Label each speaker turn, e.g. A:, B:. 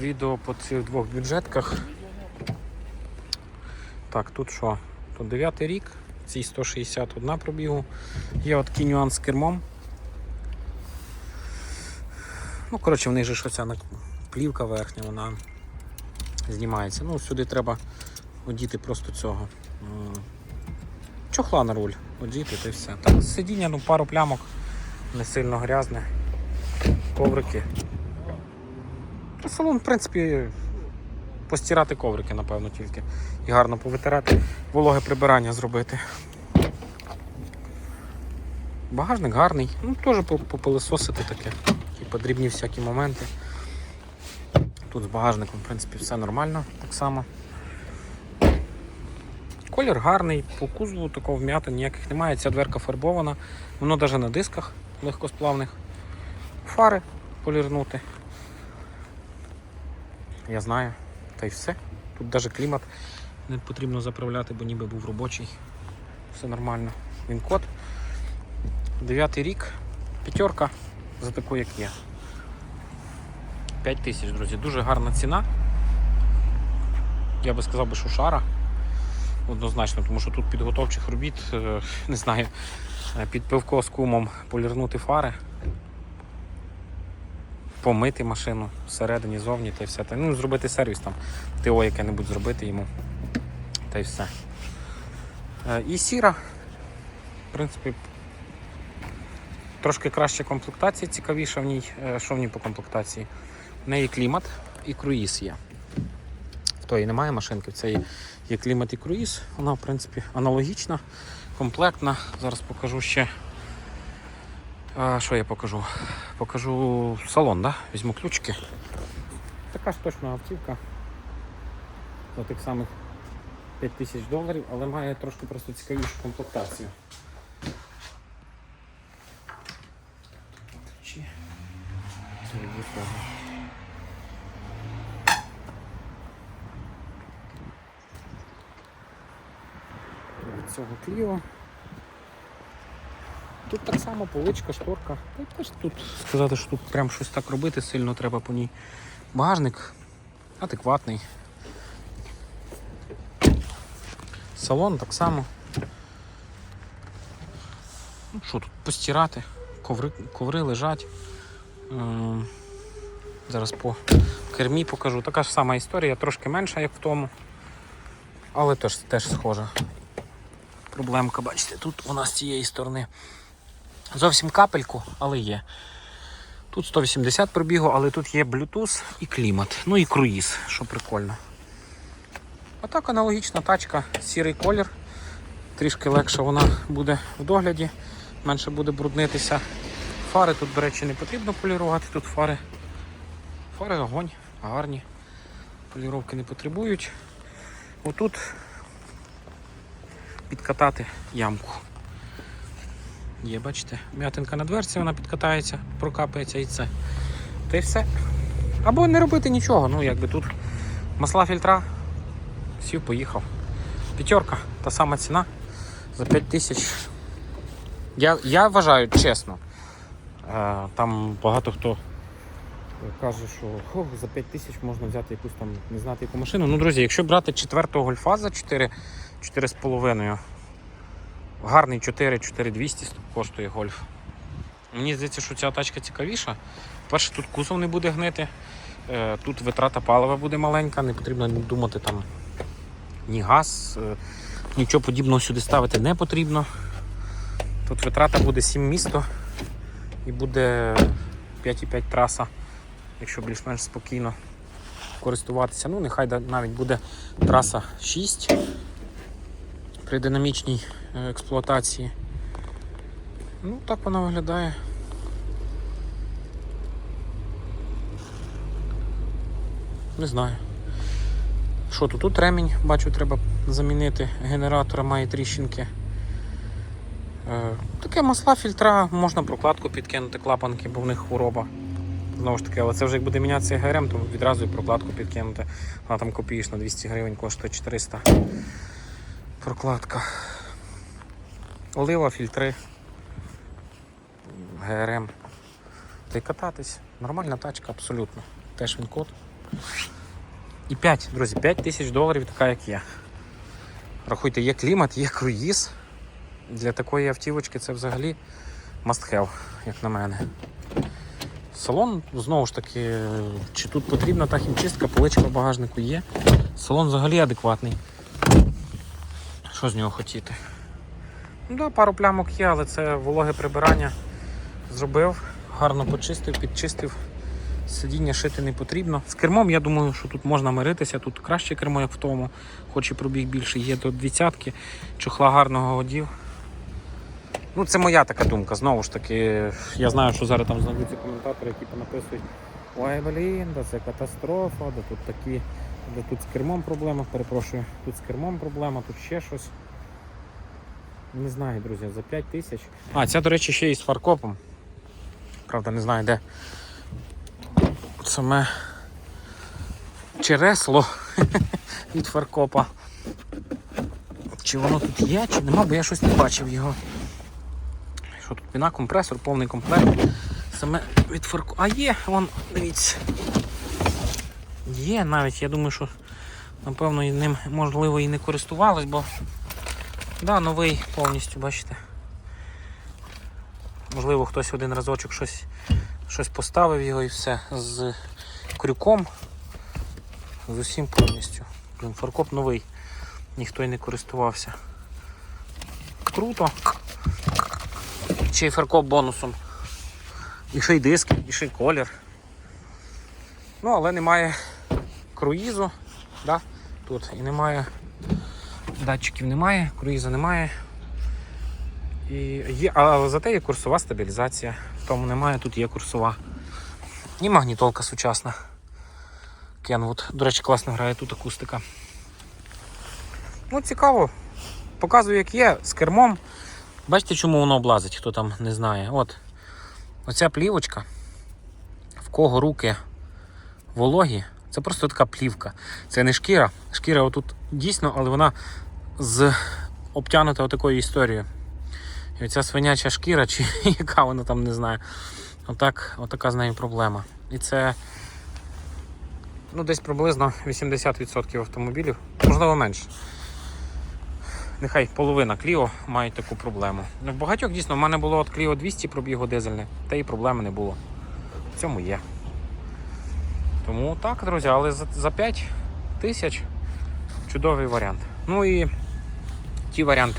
A: відео по цих двох бюджетках. Так, тут що? Тут 9 рік, цій 161 пробігу. Є от такий нюанс з кермом. Ну, коротше, в них же ж оця плівка верхня, вона знімається. Ну, сюди треба одіти просто цього. Чохла на руль, одіти та й все. Так, сидіння, ну пару плямок, не сильно грязне. Коврики. Та салон, в принципі, постирати коврики, напевно, тільки. І гарно повитирати, вологе прибирання зробити. Багажник гарний, ну теж по- попилисосити таке. Типа дрібні всякі моменти. Тут з багажником, в принципі, все нормально так само. Колір гарний, по кузову такого вм'ятин ніяких немає. Ця дверка фарбована, воно навіть на дисках легкосплавних. Фари полірнути. Я знаю. Та й все. Тут навіть клімат не потрібно заправляти, бо ніби був робочий. Все нормально. Він код. Дев'ятий рік. П'ятерка за таку, як є. 5 тисяч, друзі. Дуже гарна ціна. Я би сказав, що шара. Однозначно, тому що тут підготовчих робіт, е, не знаю, е, під пивко з кумом полірнути фари, помити машину всередині, зовні та й все. Та, ну, зробити сервіс там, ТО яке-небудь зробити йому. Та й все. Е, І сіра, в принципі, трошки краща комплектація, цікавіша в ній. Е, Що в ній по комплектації? В неї клімат і круїз є. В тої немає машинки, в цій є клімат і круїз. Вона, в принципі, аналогічна, комплектна. Зараз покажу ще. А, що я покажу? Покажу салон, да? візьму ключики. Така ж точна автівка. За тих самих 5 тисяч доларів, але має трошки просто цікавішу комплектацію. Цього кліо. Тут так само поличка, шторка. Теж тут сказати, що тут прям щось так робити сильно треба по ній. Багажник адекватний. Салон так само. Ну що тут постирати, коври, коври лежать. Ем, Зараз по кермі покажу. Така ж сама історія, трошки менша, як в тому. Але теж, теж схожа. Проблемка, бачите, тут вона з цієї сторони. Зовсім капельку, але є. Тут 180 пробігу, але тут є Bluetooth і клімат. Ну і круїз, що прикольно. А так аналогічна тачка, сірий колір. Трішки легше вона буде в догляді, менше буде бруднитися. Фари тут, до речі, не потрібно полірувати. Тут фари. Фари огонь, гарні. Поліровки не потребують. Отут підкатати ямку. Є, бачите, м'ятинка на дверці, вона підкатається, прокапається і це. Та й все. Або не робити нічого, ну якби тут масла фільтра, сів, поїхав. П'ятерка, та сама ціна за 5 тисяч. Я, я вважаю, чесно. Е, там багато хто каже, що «Ох, за 5 тисяч можна взяти якусь там не знати яку машину. Ну, друзі, якщо брати четвертого гольфа за 4, 4,5, гарний 4, 4200 коштує гольф. Мені здається, що ця тачка цікавіша. Перше, тут кузов не буде гнити, е, тут витрата палива буде маленька, не потрібно думати там ні газ, е, нічого подібного сюди ставити не потрібно. Тут витрата буде 7 місто і буде 5,5 траса, якщо більш-менш спокійно користуватися. Ну, нехай навіть буде траса 6 при динамічній експлуатації. Ну, так вона виглядає. Не знаю. Що тут? Тут ремінь, бачу, треба замінити. Генератора має тріщинки. Е, Таке масла, фільтра, можна прокладку підкинути клапанки, бо в них хвороба. Знову ж таки, але це вже як буде мінятися ГРМ, то відразу і прокладку підкинути. Вона там копієш на 200 гривень, коштує 400. Прокладка. Олива, фільтри. ГРМ. Та й кататись. Нормальна тачка, абсолютно. Теж він код. І 5, друзі, 5 тисяч доларів така, як є. Рахуйте, є клімат, є круїз. Для такої автівочки це взагалі must have, як на мене. Салон, знову ж таки, чи тут потрібна та хімчистка, поличка в багажнику є. Салон взагалі адекватний. Що з нього хотіти? Да, пару плямок є, але це вологе прибирання зробив, гарно почистив, підчистив. Сидіння шити не потрібно. З кермом, я думаю, що тут можна миритися. Тут краще кермо, як в тому, хоч і пробіг більше, є до двадцятки, чохла гарного одів. Ну, це моя така думка. Знову ж таки, я знаю, що зараз там знайдуться коментатори, які понаписують Ой, блін, да це катастрофа, да тут такі, да тут з кермом проблема, перепрошую, тут з кермом проблема, тут ще щось. Не знаю, друзі, за 5 тисяч. А, ця, до речі, ще і з фаркопом. Правда, не знаю, де саме чересло від фаркопа. Чи воно тут є, чи нема, бо я щось не бачив його. Що тут піна, компресор, повний комплект. Саме від фарку. А є, вон, дивіться. Є навіть, я думаю, що напевно ним можливо і не користувались, бо да, новий повністю, бачите. Можливо, хтось один разочок щось, щось поставив його і все з крюком. З усім повністю. Блін, фаркоп новий. Ніхто й не користувався. Круто. Ще й фаркоп бонусом. І ще й диски, і ще й колір. Ну, але немає круїзу. Да? Тут і немає. Датчиків немає, круїза немає. І є, але зате є курсова стабілізація. Тому немає, тут є курсова. І магнітолка сучасна. Kenwood. До речі, класно грає тут акустика. Ну, цікаво. Показую, як є, з кермом. Бачите, чому воно облазить, хто там не знає. От. Оця плівочка, в кого руки вологі, це просто така плівка. Це не шкіра. Шкіра отут дійсно, але вона з обтянута отакою історією. І оця свиняча шкіра, чи яка вона там не знаю. Отак, отака з нею проблема. І це ну, десь приблизно 80% автомобілів, можливо менше. Нехай половина Кліо мають таку проблему. Ну, в багатьох дійсно в мене було от Кліо 200 пробігу дизельне, та і проблеми не було. В цьому є. Тому так, друзі, але за, за 5 тисяч чудовий варіант. Ну і ті варіанти,